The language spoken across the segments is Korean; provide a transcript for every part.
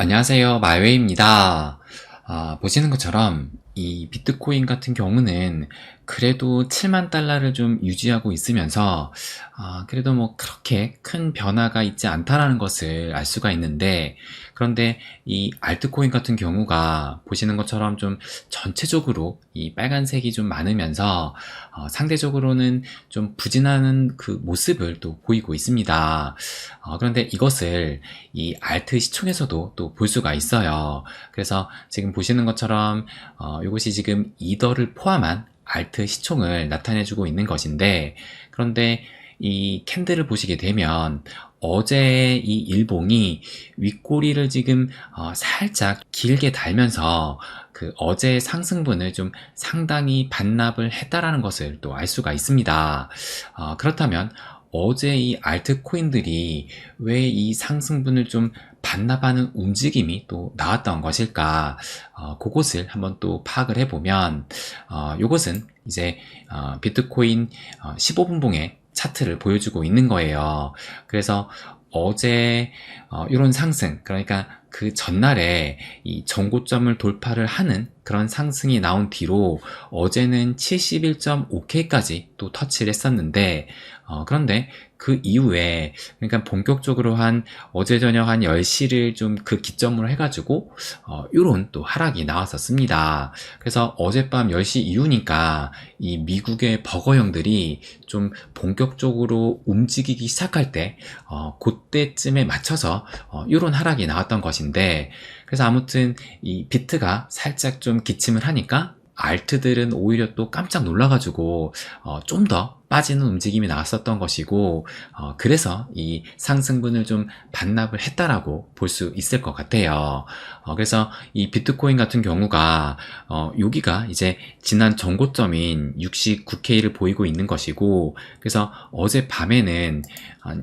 안녕하세요. 마웨이입니다. 아, 보시는 것처럼 이 비트코인 같은 경우는 그래도 7만 달러를 좀 유지하고 있으면서 아, 그래도 뭐 그렇게 큰 변화가 있지 않다라는 것을 알 수가 있는데 그런데 이 알트코인 같은 경우가 보시는 것처럼 좀 전체적으로 이 빨간색이 좀 많으면서 어, 상대적으로는 좀 부진하는 그 모습을 또 보이고 있습니다. 어, 그런데 이것을 이 알트 시총에서도 또 볼 수가 있어요. 그래서 지금 보시는 것처럼 어, 이것이 지금 이더를 포함한 알트 시총을 나타내주고 있는 것인데 그런데 이 캔들을 보시게 되면 어제 이 일봉이 윗꼬리를 지금 어, 살짝 길게 달면서 그 어제 상승분을 좀 상당히 반납을 했다라는 것을 또 알 수가 있습니다. 어, 그렇다면 어제 이 알트코인들이 왜 이 상승분을 좀 반납하는 움직임이 또 나왔던 것일까? 어, 그것을 한번 또 파악을 해보면, 어, 이것은 이제 어, 비트코인 15분봉의 어, 차트를 보여주고 있는 거예요. 그래서 어제 어, 이런 상승, 그러니까 그 전날에 이 전고점을 돌파를 하는 그런 상승이 나온 뒤로 어제는 71.5K까지 또 터치를 했었는데 어, 그런데 그 이후에 그러니까 본격적으로 한 어제 저녁 한 10시를 좀 그 기점으로 해가지고 어, 요런 또 하락이 나왔었습니다. 그래서 어젯밤 10시 이후니까 이 미국의 버거형들이 좀 본격적으로 움직이기 시작할 때 어, 그때쯤에 맞춰서 어, 요런 하락이 나왔던 것인데 그래서 아무튼 이 비트가 살짝 좀 기침을 하니까 알트들은 오히려 또 깜짝 놀라가지고 어, 좀더 빠지는 움직임이 나왔었던 것이고 어, 그래서 이 상승분을 좀 반납을 했다라고 볼 수 있을 것 같아요. 어, 그래서 이 비트코인 같은 경우가 어, 여기가 이제 지난 전고점인 69K를 보이고 있는 것이고 그래서 어제 밤에는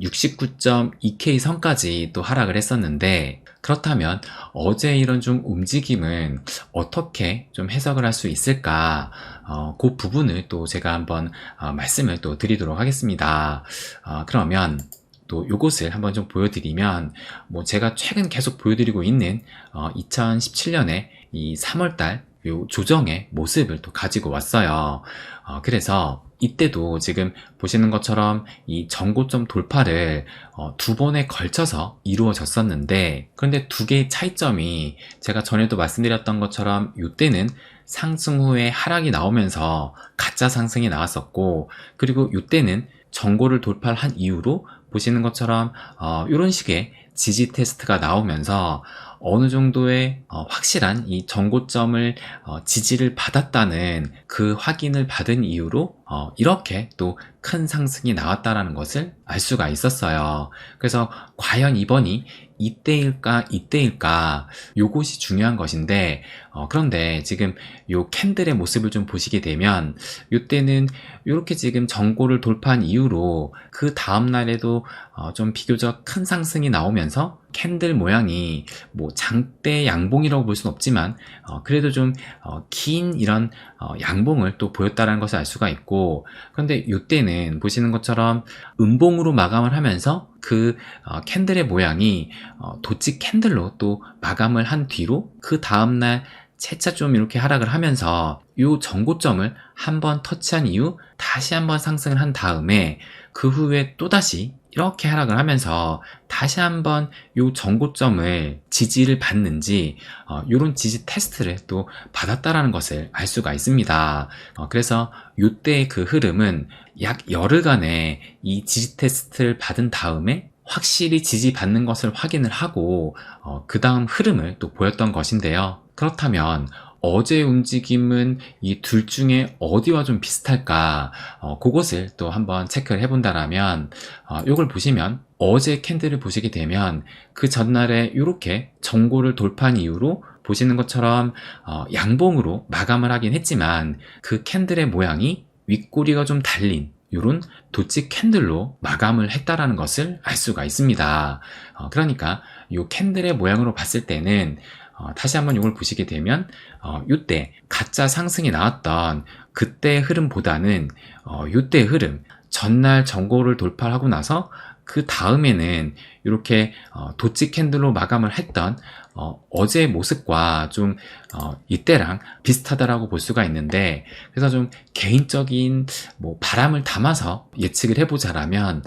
69.2K 선까지 또 하락을 했었는데 그렇다면 어제 이런 좀 움직임은 어떻게 좀 해석을 할 수 있을까? 어, 그 부분을 또 제가 한번 어, 말씀을 또 드리도록 하겠습니다. 어, 그러면 또 요것을 한번 좀 보여드리면 뭐 제가 최근 계속 보여드리고 있는 2017년에 어, 이 3월달 요 조정의 모습을 또 가지고 왔어요. 어, 그래서 이때도 지금 보시는 것처럼 이 전고점 돌파를 어, 두 번에 걸쳐서 이루어졌었는데 그런데 두 개의 차이점이 제가 전에도 말씀드렸던 것처럼 이때는 상승 후에 하락이 나오면서 가짜 상승이 나왔었고 그리고 이때는 전고를 돌파한 이후로 보시는 것처럼 어, 이런 식의 지지 테스트가 나오면서 어느 정도의 어, 확실한 이 정고점을 어, 지지를 받았다는 그 확인을 받은 이유로 어, 이렇게 또 큰 상승이 나왔다라는 것을 알 수가 있었어요. 그래서 과연 이번이 이때일까 이때일까 요것이 중요한 것인데 어, 그런데 지금 요 캔들의 모습을 좀 보시게 되면 요때는 이렇게 지금 정고를 돌파한 이후로 그 다음날에도 어, 좀 비교적 큰 상승이 나오면서 캔들 모양이 뭐 장대 양봉이라고 볼 수는 없지만 어, 그래도 좀긴 어, 이런 어, 양봉을 또 보였다는 것을 알 수가 있고 그런데 이때는 보시는 것처럼 음봉으로 마감을 하면서 그 어, 캔들의 모양이 어, 도치 캔들로 또 마감을 한 뒤로 그 다음날 채차 좀 이렇게 하락을 하면서 이 전고점을 한번 터치한 이후 다시 한번 상승을 한 다음에 그 후에 또다시 이렇게 하락을 하면서 다시 한번 이 전고점을 지지를 받는지 어, 이런 지지 테스트를 또 받았다라는 것을 알 수가 있습니다. 어, 그래서 이때의 그 흐름은 약 열흘간의 이 지지 테스트를 받은 다음에 확실히 지지받는 것을 확인을 하고 어, 그 다음 흐름을 또 보였던 것인데요. 그렇다면 어제 움직임은 이 둘 중에 어디와 좀 비슷할까? 어, 그것을 또 한번 체크를 해본다라면, 어, 이걸 보시면 어제 캔들을 보시게 되면 그 전날에 이렇게 정고를 돌파한 이후로 보시는 것처럼 어, 양봉으로 마감을 하긴 했지만 그 캔들의 모양이 윗꼬리가 좀 달린 이런 도치 캔들로 마감을 했다라는 것을 알 수가 있습니다. 어, 그러니까 이 캔들의 모양으로 봤을 때는 어, 다시 한번 이걸 보시게 되면 어, 이때 가짜 상승이 나왔던 그때 흐름보다는 어, 이때 흐름 전날 전고를 돌파하고 나서 그 다음에는 이렇게 어, 도치 캔들로 마감을 했던 어, 어제의 모습과 좀 어, 이때랑 비슷하다라고 볼 수가 있는데 그래서 좀 개인적인 뭐 바람을 담아서 예측을 해보자라면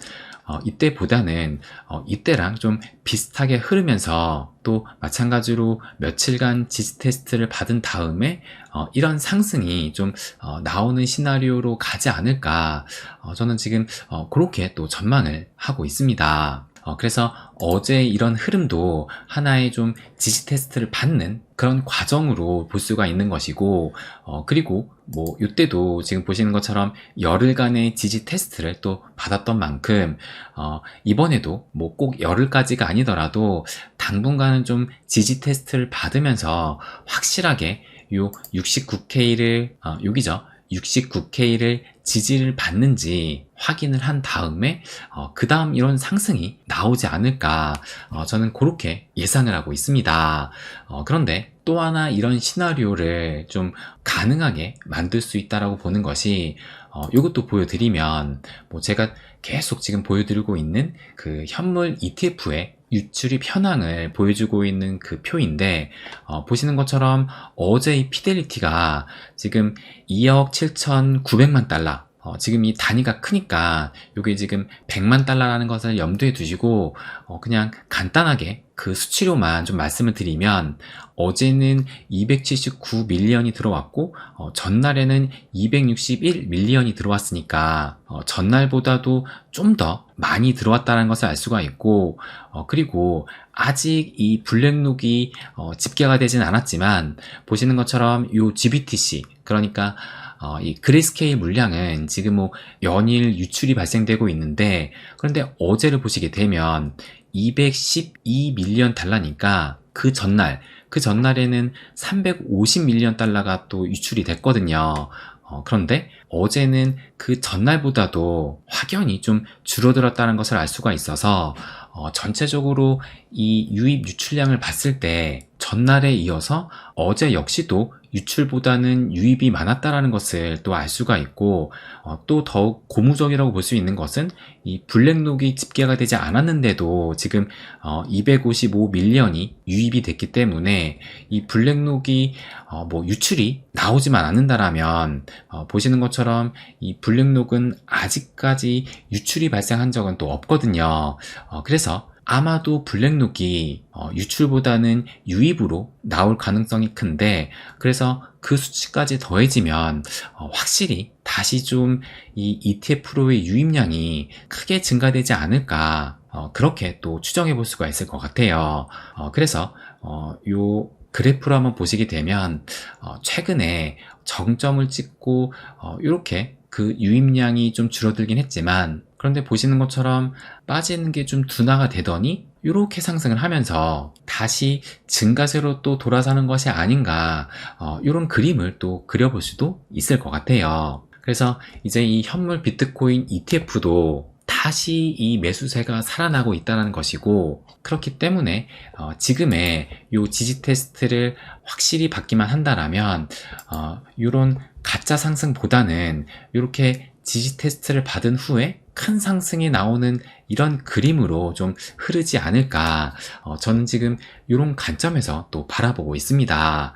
어, 이때보다는 어, 이때랑 좀 비슷하게 흐르면서 또 마찬가지로 며칠간 지지 테스트를 받은 다음에 어, 이런 상승이 좀 어, 나오는 시나리오로 가지 않을까 어, 저는 지금 어, 그렇게 또 전망을 하고 있습니다. 어, 그래서 어제 이런 흐름도 하나의 좀 지지 테스트를 받는 그런 과정으로 볼 수가 있는 것이고, 어, 그리고 뭐, 이때도 지금 보시는 것처럼 열흘간의 지지 테스트를 또 받았던 만큼, 어, 이번에도 뭐 꼭 열흘까지가 아니더라도 당분간은 좀 지지 테스트를 받으면서 확실하게 요 69K를, 어, 여기죠. 69K를 지지를 받는지 확인을 한 다음에 어, 그 다음 이런 상승이 나오지 않을까 어, 저는 그렇게 예상을 하고 있습니다. 어, 그런데 또 하나 이런 시나리오를 좀 가능하게 만들 수 있다라고 보는 것이 어, 이것도 보여드리면 뭐 제가 계속 지금 보여드리고 있는 그 현물 ETF의 유출입 현황을 보여주고 있는 그 표인데 어, 보시는 것처럼 어제 이 피델리티가 지금 2억 7,900만 달러 어, 지금 이 단위가 크니까 이게 지금 100만 달러라는 것을 염두에 두시고 어, 그냥 간단하게 그 수치료만 좀 말씀을 드리면 어제는 279 밀리언이 들어왔고 어, 전날에는 261 밀리언이 들어왔으니까 어, 전날보다도 좀 더 많이 들어왔다는 것을 알 수가 있고 어, 그리고 아직 이 블랙록이 어, 집계가 되진 않았지만 보시는 것처럼 이 GBTC 그러니까 어, 이 그레이스케일 물량은 지금 뭐 연일 유출이 발생되고 있는데 그런데 어제를 보시게 되면 212 밀리언 달러니까 그 전날 그 전날에는 350 밀리언 달러가 또 유출이 됐거든요. 어, 그런데 어제는 그 전날보다도 확연히 좀 줄어들었다는 것을 알 수가 있어서 어, 전체적으로 이 유입 유출량을 봤을 때 전날에 이어서 어제 역시도 유출보다는 유입이 많았다라는 것을 또 알 수가 있고 어, 또 더욱 고무적이라고 볼 수 있는 것은 이 블랙록이 집계가 되지 않았는데도 지금 어, 255 밀리언이 유입이 됐기 때문에 이 블랙록이 어, 뭐 유출이 나오지만 않는다라면 어, 보시는 것처럼 이 블랙록은 아직까지 유출이 발생한 적은 또 없거든요. 어, 그래서 아마도 블랙록이 어, 유출보다는 유입으로 나올 가능성이 큰데 그래서 그 수치까지 더해지면 어, 확실히 다시 좀 이 ETF로의 유입량이 크게 증가되지 않을까 어, 그렇게 또 추정해 볼 수가 있을 것 같아요. 어, 그래서 어, 요 그래프로 한번 보시게 되면 어, 최근에 정점을 찍고 어, 이렇게 그 유입량이 좀 줄어들긴 했지만 그런데 보시는 것처럼 빠지는 게 좀 둔화가 되더니 이렇게 상승을 하면서 다시 증가세로 또 돌아서는 것이 아닌가 어, 이런 그림을 또 그려볼 수도 있을 것 같아요. 그래서 이제 이 현물 비트코인 ETF도 다시 이 매수세가 살아나고 있다는 것이고 그렇기 때문에 어, 지금의 요 지지 테스트를 확실히 받기만 한다라면 어, 이런 가짜 상승보다는 이렇게 지지 테스트를 받은 후에 큰 상승이 나오는 이런 그림으로 좀 흐르지 않을까. 어, 저는 지금 이런 관점에서 또 바라보고 있습니다.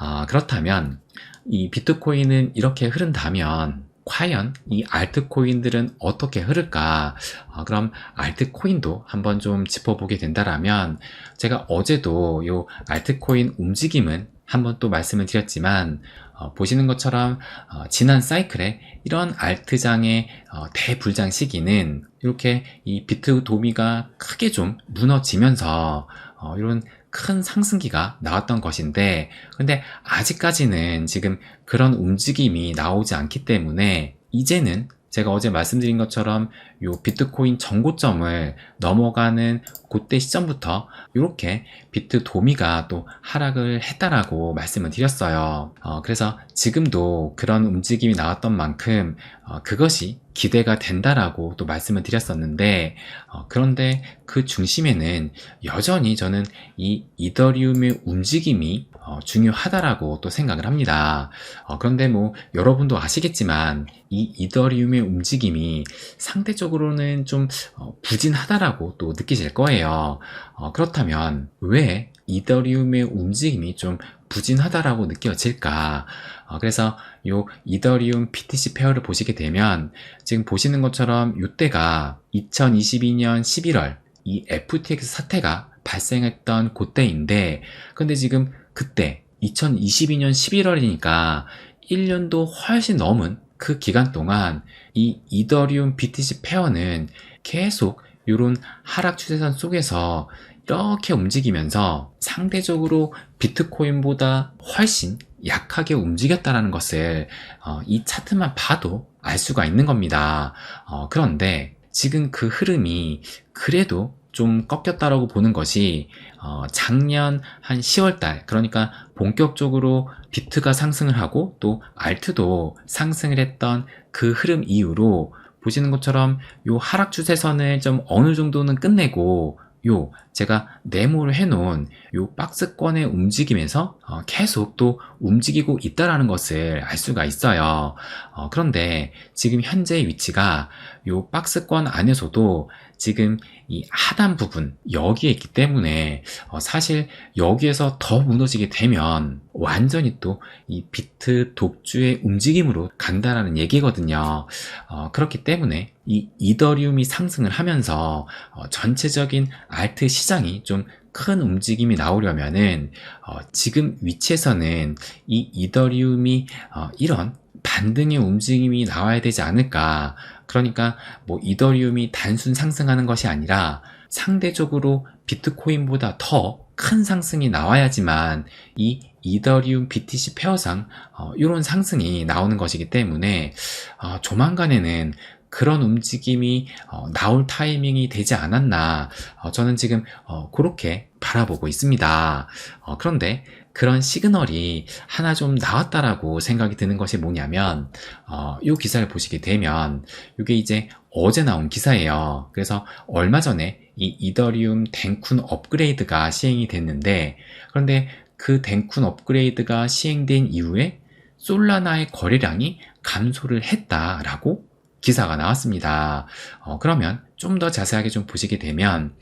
어, 그렇다면 이 비트코인은 이렇게 흐른다면 과연 이 알트코인들은 어떻게 흐를까? 어, 그럼 알트코인도 한번 좀 짚어보게 된다라면 제가 어제도 이 알트코인 움직임은 한번 또 말씀을 드렸지만 어, 보시는 것처럼 어, 지난 사이클에 이런 알트장의 어, 대불장 시기는 이렇게 이 비트 도미가 크게 좀 무너지면서 어, 이런 큰 상승기가 나왔던 것인데 근데 아직까지는 지금 그런 움직임이 나오지 않기 때문에 이제는 제가 어제 말씀드린 것처럼 요 비트코인 정고점을 넘어가는 그때 시점부터 이렇게 비트 도미가 또 하락을 했다라고 말씀을 드렸어요. 어, 그래서 지금도 그런 움직임이 나왔던 만큼 어, 그것이 기대가 된다라고 또 말씀을 드렸었는데 어, 그런데 그 중심에는 여전히 저는 이 이더리움의 움직임이 어, 중요하다라고 또 생각을 합니다. 어, 그런데 뭐 여러분도 아시겠지만 이 이더리움의 움직임이 상대적으로 는좀 어, 부진하다라고 또 느끼실 거예요. 어, 그렇다면 왜 이더리움의 움직임이 좀 부진하다라고 느껴질까? 어, 그래서 요 이더리움 BTC 페어를 보시게 되면 지금 보시는 것처럼 이때가 2022년 11월 이 FTX 사태가 발생했던 그때인데 근데 지금 그때 2022년 11월이니까 1년도 훨씬 넘은 그 기간 동안 이 이더리움 BTC 페어는 계속 이런 하락 추세선 속에서 이렇게 움직이면서 상대적으로 비트코인보다 훨씬 약하게 움직였다는 것을 어, 이 차트만 봐도 알 수가 있는 겁니다. 어, 그런데 지금 그 흐름이 그래도 좀 꺾였다라고 보는 것이 어, 작년 한 10월달 그러니까 본격적으로 비트가 상승을 하고 또 알트도 상승을 했던 그 흐름 이후로 보시는 것처럼 요 하락 추세선을 좀 어느 정도는 끝내고 요 제가 네모를 해놓은 요 박스권의 움직임에서 어, 계속 또 움직이고 있다라는 것을 알 수가 있어요. 어, 그런데 지금 현재의 위치가 요 박스권 안에서도 지금 이 하단 부분 여기에 있기 때문에 어, 사실 여기에서 더 무너지게 되면 완전히 또 이 비트 독주의 움직임으로 간다라는 얘기거든요. 어, 그렇기 때문에 이 이더리움이 상승을 하면서 어, 전체적인 알트 시장이 좀큰 움직임이 나오려면은 어, 지금 위치에서는 이 이더리움이 어, 이런 반등의 움직임이 나와야 되지 않을까. 그러니까 뭐 이더리움이 단순 상승하는 것이 아니라 상대적으로 비트코인보다 더 큰 상승이 나와야지만 이 이더리움 BTC 페어상 어, 이런 상승이 나오는 것이기 때문에 어, 조만간에는 그런 움직임이 어, 나올 타이밍이 되지 않았나 어, 저는 지금 어, 그렇게 바라보고 있습니다. 어, 그런데 그런 시그널이 하나 좀 나왔다라고 생각이 드는 것이 뭐냐면 어, 이 기사를 보시게 되면 이게 이제 어제 나온 기사예요. 그래서 얼마 전에 이 이더리움 댕쿤 업그레이드가 시행이 됐는데 그런데 그 댕쿤 업그레이드가 시행된 이후에 솔라나의 거래량이 감소를 했다라고 기사가 나왔습니다. 어, 그러면 좀 더 자세하게 좀 보시게 되면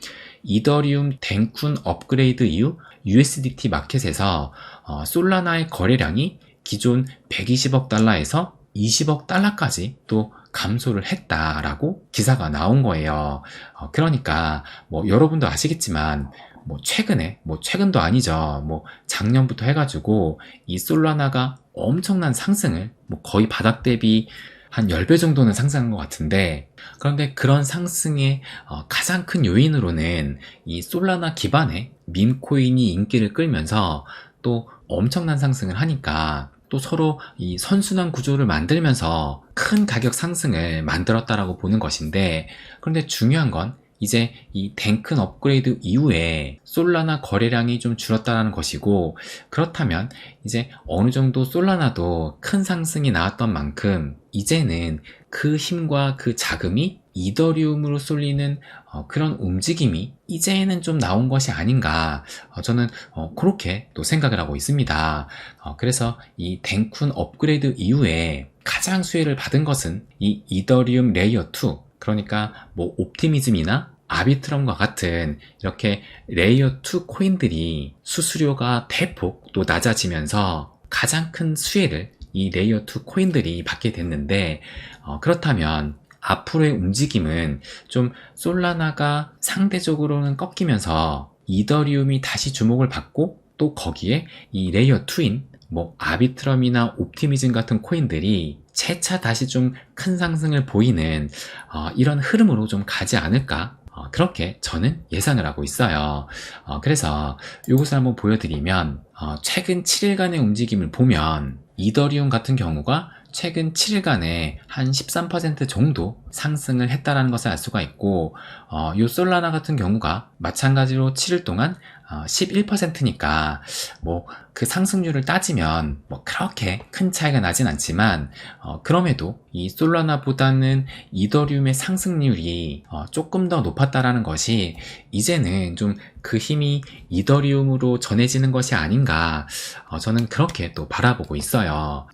이더리움 댕쿤 업그레이드 이후 USDT 마켓에서 어, 솔라나의 거래량이 기존 120억 달러에서 20억 달러까지 또 감소를 했다라고 기사가 나온 거예요. 어, 그러니까 뭐 여러분도 아시겠지만 뭐 최근에 뭐 최근도 아니죠. 뭐 작년부터 해가지고 이 솔라나가 엄청난 상승을 뭐 거의 바닥 대비 한 10배 정도는 상승한 것 같은데 그런데 그런 상승의 어, 가장 큰 요인으로는 이 솔라나 기반의 민코인이 인기를 끌면서 또 엄청난 상승을 하니까 또 서로 이 선순환 구조를 만들면서 큰 가격 상승을 만들었다라고 보는 것인데 그런데 중요한 건 이제 이 댕큰 업그레이드 이후에 솔라나 거래량이 좀 줄었다라는 것이고 그렇다면 이제 어느 정도 솔라나도 큰 상승이 나왔던 만큼 이제는 그 힘과 그 자금이 이더리움으로 쏠리는 어, 그런 움직임이 이제는 좀 나온 것이 아닌가 어, 저는 어, 그렇게 또 생각을 하고 있습니다. 어, 그래서 이 댕쿤 업그레이드 이후에 가장 수혜를 받은 것은 이 이더리움 레이어 2 그러니까 뭐 옵티미즘이나 아비트럼과 같은 이렇게 레이어 2 코인들이 수수료가 대폭 또 낮아지면서 가장 큰 수혜를 이 레이어 2 코인들이 받게 됐는데 어, 그렇다면 앞으로의 움직임은 좀 솔라나가 상대적으로는 꺾이면서 이더리움이 다시 주목을 받고 또 거기에 이 레이어 2인 뭐 아비트럼이나 옵티미즘 같은 코인들이 채차 다시 좀 큰 상승을 보이는 어, 이런 흐름으로 좀 가지 않을까 어, 그렇게 저는 예상을 하고 있어요. 어, 그래서 이것을 한번 보여드리면 어, 최근 7일간의 움직임을 보면 이더리움 같은 경우가 최근 7일간에 한 13% 정도 상승을 했다라는 것을 알 수가 있고, 어, 요 솔라나 같은 경우가 마찬가지로 7일 동안 어, 11%니까 뭐 그 상승률을 따지면 뭐 그렇게 큰 차이가 나진 않지만 어, 그럼에도 이 솔라나보다는 이더리움의 상승률이 어, 조금 더 높았다라는 것이 이제는 좀 그 힘이 이더리움으로 전해지는 것이 아닌가 어, 저는 그렇게 또 바라보고 있어요.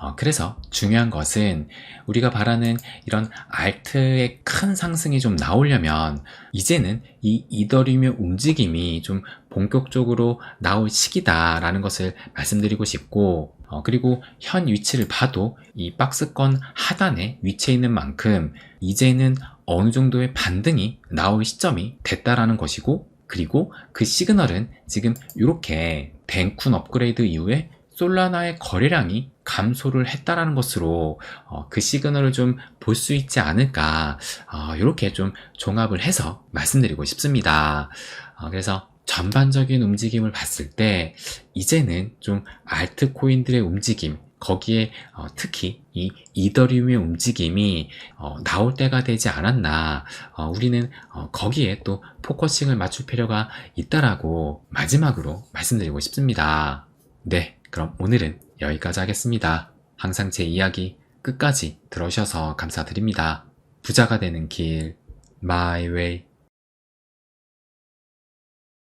어, 그래서 중요한 것은 우리가 바라는 이런 알트의 큰 상승이 좀 나오려면 이제는 이 이더리움의 움직임이 좀 본격적으로 나올 시기다라는 것을 말씀드리고 싶고 어, 그리고 현 위치를 봐도 이 박스권 하단에 위치해 있는 만큼 이제는 어느 정도의 반등이 나올 시점이 됐다라는 것이고 그리고 그 시그널은 지금 이렇게 뱅쿤 업그레이드 이후에 솔라나의 거래량이 감소를 했다라는 것으로 어, 그 시그널을 좀 볼 수 있지 않을까 어, 이렇게 좀 종합을 해서 말씀드리고 싶습니다. 어, 그래서 전반적인 움직임을 봤을 때 이제는 좀 알트코인들의 움직임 거기에 어, 특히 이 이더리움의 움직임이 어, 나올 때가 되지 않았나 어, 우리는 어, 거기에 또 포커싱을 맞출 필요가 있다라고 마지막으로 말씀드리고 싶습니다. 네, 그럼 오늘은 여기까지 하겠습니다. 항상 제 이야기 끝까지 들어주셔서 감사드립니다. 부자가 되는 길, My Way.